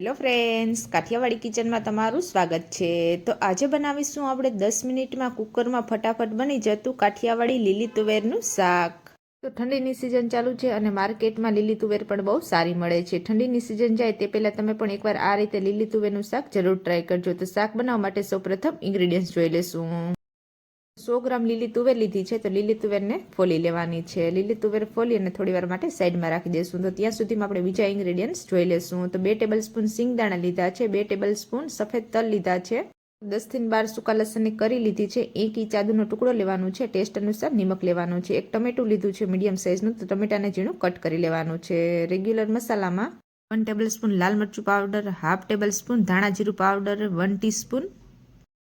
Hello friends Kathiawadi કિચનમાં તમારું સ્વાગત છે. તો આજે બનાવીશું આપણે દસ મિનિટમાં કુકરમાં ફટાફટ બની જતું કાઠિયાવાડી લીલી તુવેરનું શાક. તો ઠંડીની સિઝન ચાલુ છે અને માર્કેટમાં લીલી તુવેર પણ બહુ સારી મળે છે. ઠંડીની સિઝન જાય તે પહેલાં તમે પણ એકવાર આ રીતે લીલી તુવેરનું શાક જરૂર ટ્રાય કરજો. તો શાક બનાવવા માટે સૌપ્રથમ ઇન્ગ્રીડિયન્ટ્સ જોઈ લેશું. સો ગ્રામ લીલી તુવેર લીધી છે, તો લીલી તુવેરને ફોલી લેવાની છે. લીલી તુવેર ફોલી અને થોડી વાર માટે સાઈડમાં રાખી દઈશું તો ત્યાં સુધીમાં આપણે બીજા ઇન્ગ્રેડિયન્ટ્સ જોઈ લેશું. તો બે ટેબલ સ્પૂન સિંગદાણા લીધા છે, બે ટેબલ સ્પૂન સફેદ તલ લીધા છે. દસથી બાર સૂકા લસણની કરી લીધી છે. એક ઇંચ આદુનો ટુકડો લેવાનો છે. ટેસ્ટ અનુસાર નિમક લેવાનું છે. એક ટમેટું લીધું છે, મીડિયમ સાઇઝનું તો ટમેટાને ઝીણું કટ કરી લેવાનું છે. રેગ્યુલર મસાલામાં વન ટેબલ સ્પૂન લાલ મરચું પાવડર હાફ ટેબલ સ્પૂન ધાણા જીરું પાવડર વન ટીસ્પૂન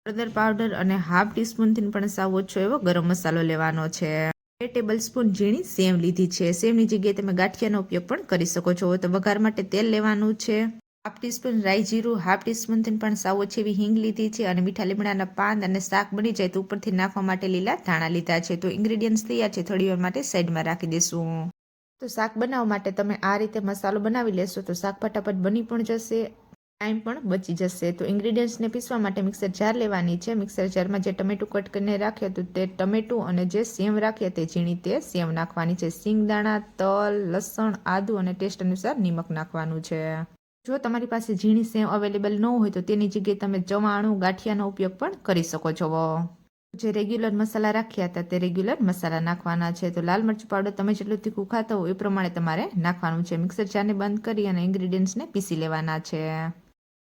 હળદર પાવડર અને હાફ ટીસ્પૂનથી પણ સાવ ઓછો એવો ગરમ મસાલો લેવાનો છે. બે ટેબલ સ્પૂન ઝીણી સેમ લીધી છે. સેમની જગ્યાએ તમે ગાંઠિયાનો ઉપયોગ પણ કરી શકો છો. તો વઘાર માટે તેલ લેવાનું છે. હાફ ટીસ્પૂન રાઈ જીરું, હાફ ટીસ્પૂનથી પણ સાવ ઓછી એવી હિંગ લીધી છે અને મીઠા લીમડાના પાન અને શાક બની જાય તો ઉપરથી નાખવા માટે લીલા ધાણા લીધા છે. તો ઇન્ગ્રેડિયન્ટ્સ તૈયાર છે. થોડી વાર માટે સાઈડમાં રાખી દઈશું તો શાક બનાવવા માટે તમે આ રીતે મસાલો બનાવી લેશો તો શાક ફટાફટ બની પણ જશે. ટાઈમ પણ બચી જશે. તો ઇન્ગ્રીડિયન્ટ્સને પીસવા માટે મિક્સર જાર લેવાની છે. મિક્સર જારમાં જે ટમેટું કટ કરીને રાખ્યું હતું તે ટમેટું અને જે સેમ રાખીએ તે ઝીણી તે સેમ નાખવાની છે સિંગદાણા તલ, લસણ, આદુ અને ટેસ્ટ અનુસાર નિમક નાખવાનું છે. જો તમારી પાસે ઝીણી સેમ અવેલેબલ ન હોય તો તેની જગ્યાએ તમે ચવાણું ગાંઠિયાનો ઉપયોગ પણ કરી શકો છો. જે રેગ્યુલર મસાલા રાખ્યા હતા તે રેગ્યુલર મસાલા નાખવાના છે. તો લાલ મરચું પાવડર તમે જેટલું તીખું ખાતા હો એ પ્રમાણે તમારે નાખવાનું છે. મિક્સર જારને બંધ કરી અને ઇન્ગ્રીડિયન્ટ્સને પીસી લેવાના છે.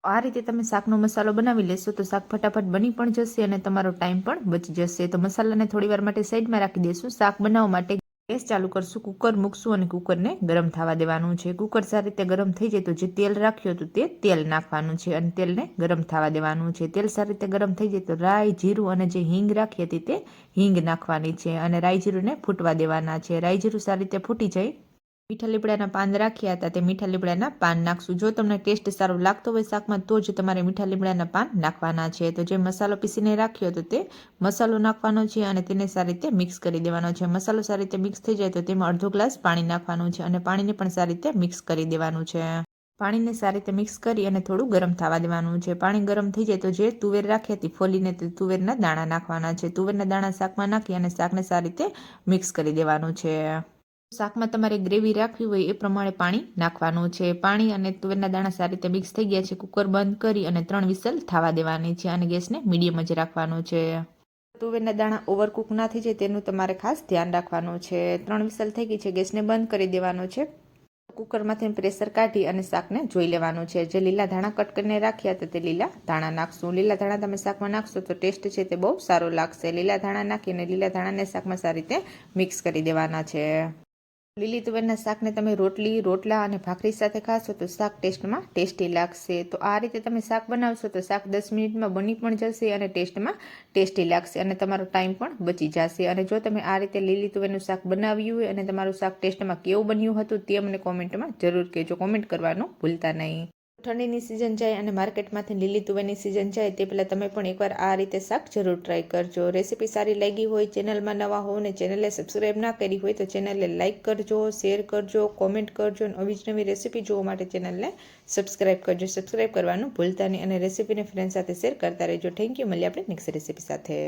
આ રીતે તમે શાકનો મસાલો બનાવી લેશો તો શાક ફટાફટ બની પણ જશે અને તમારો ટાઈમ પણ બચી જશે. તો મસાલાને થોડીવાર માટે સાઈડમાં રાખી દેશું. શાક બનાવવા માટે ગેસ ચાલુ કરશું, કુકર મૂકશું અને કુકરને ગરમ થવા દેવાનું છે. કુકર સારી રીતે ગરમ થઈ જાય તો જે તેલ રાખ્યું હતું તે તેલ નાખવાનું છે અને તેલને ગરમ થવા દેવાનું છે. તેલ સારી રીતે ગરમ થઈ જાય તો રાઈ, જીરું અને જે હિંગ રાખી હતી તે હિંગ નાખવાની છે અને રાઈ, જીરુંને ફૂટવા દેવાના છે. રાઈ, જીરું સારી રીતે ફૂટી જાય મીઠા લીમડાના પાન રાખ્યા હતા. તે મીઠા લીમડાના પાન નાખશું. જો તમને ટેસ્ટ સારો લાગતો હોય શાકમાં, તો જ તમારે મીઠા લીમડાના પાન નાખવાના છે. તો જે મસાલો પીસીને રાખ્યો હતો તે મસાલો નાખવાનો છે અને તેને સારી રીતે મિક્સ કરી દેવાનો છે. મસાલો સારી રીતે મિક્સ થઈ જાય તો તેમાં અડધો ગ્લાસ પાણી નાખવાનું છે અને પાણીને પણ સારી રીતે મિક્સ કરી દેવાનું છે. પાણીને સારી રીતે મિક્સ કરી અને થોડું ગરમ થવા દેવાનું છે. પાણી ગરમ થઈ જાય તો જે તુવેર રાખી હતી ફોલીને તે તુવેરના દાણા નાખવાના છે. તુવેરના દાણા શાકમાં નાખી અને શાકને સારી રીતે મિક્સ કરી દેવાનું છે. શાકમાં તમારે ગ્રેવી રાખવી હોય એ પ્રમાણે પાણી નાખવાનું છે. પાણી અને તુવેરના દાણા સારી રીતે મિક્સ થઈ ગયા છે. કુકર બંધ કરી અને ત્રણ વિસલ થવા દેવાની છે અને ગેસને મીડિયમ જ રાખવાનો છે. તુવેરના દાણા ઓવરકુક ના થઈ જાય તેનું તમારે ખાસ ધ્યાન રાખવાનું છે. ત્રણ વિસલ થઈ ગઈ છે. ગેસને બંધ કરી દેવાનો છે. કુકરમાંથી પ્રેશર કાઢી અને શાકને જોઈ લેવાનું છે. જે લીલા ધાણા કટ કરીને રાખ્યા હતા તે લીલા ધાણા નાખશું. લીલા ધાણા તમે શાકમાં નાખશો તો ટેસ્ટ છે તે બહુ સારો લાગશે. લીલા ધાણા નાખીને લીલા ધાણાને શાકમાં સારી રીતે મિક્સ કરી દેવાના છે. લીલી તુવેરના શાકને તમે રોટલી, રોટલા અને ભાખરી સાથે ખાશો તો શાક ટેસ્ટમાં ટેસ્ટી લાગશે. તો આ રીતે તમે શાક બનાવશો તો શાક દસ મિનિટમાં બની પણ જશે અને ટેસ્ટમાં ટેસ્ટી લાગશે અને તમારો ટાઈમ પણ બચી જશે. અને જો તમે આ રીતે લીલી તુવેરનું શાક બનાવ્યું હોય અને તમારું શાક ટેસ્ટમાં કેવું બન્યું હતું તે અમને કોમેન્ટમાં જરૂર કહેજો. કોમેન્ટ કરવાનું ભૂલતા નહીં. ઠંડીની સિઝન જાય અને માર્કેટમાંથી લીલી તુવેરની સિઝન જાય, તે પહેલાં તમે પણ એકવાર આ રીતે શાક જરૂર ટ્રાય કરજો. રેસીપી સારી લાગી હોય, ચેનલમાં નવા હો ને ચેનલે સબસ્ક્રાઈબ ના કરી હોય, તો ચેનલને લાઇક કરજો શેર કરજો કોમેન્ટ કરજો અને આવી જ નવી રેસીપી જોવા માટે ચેનલને સબસ્ક્રાઈબ કરજો. સબસ્ક્રાઈબ કરવાનું ભૂલતા નહીં અને રેસીપીને ફ્રેન્ડ સાથે શેર કરતા રહેજો. થેન્ક યુ મળીએ આપણે નેક્સ્ટ રેસીપી સાથે.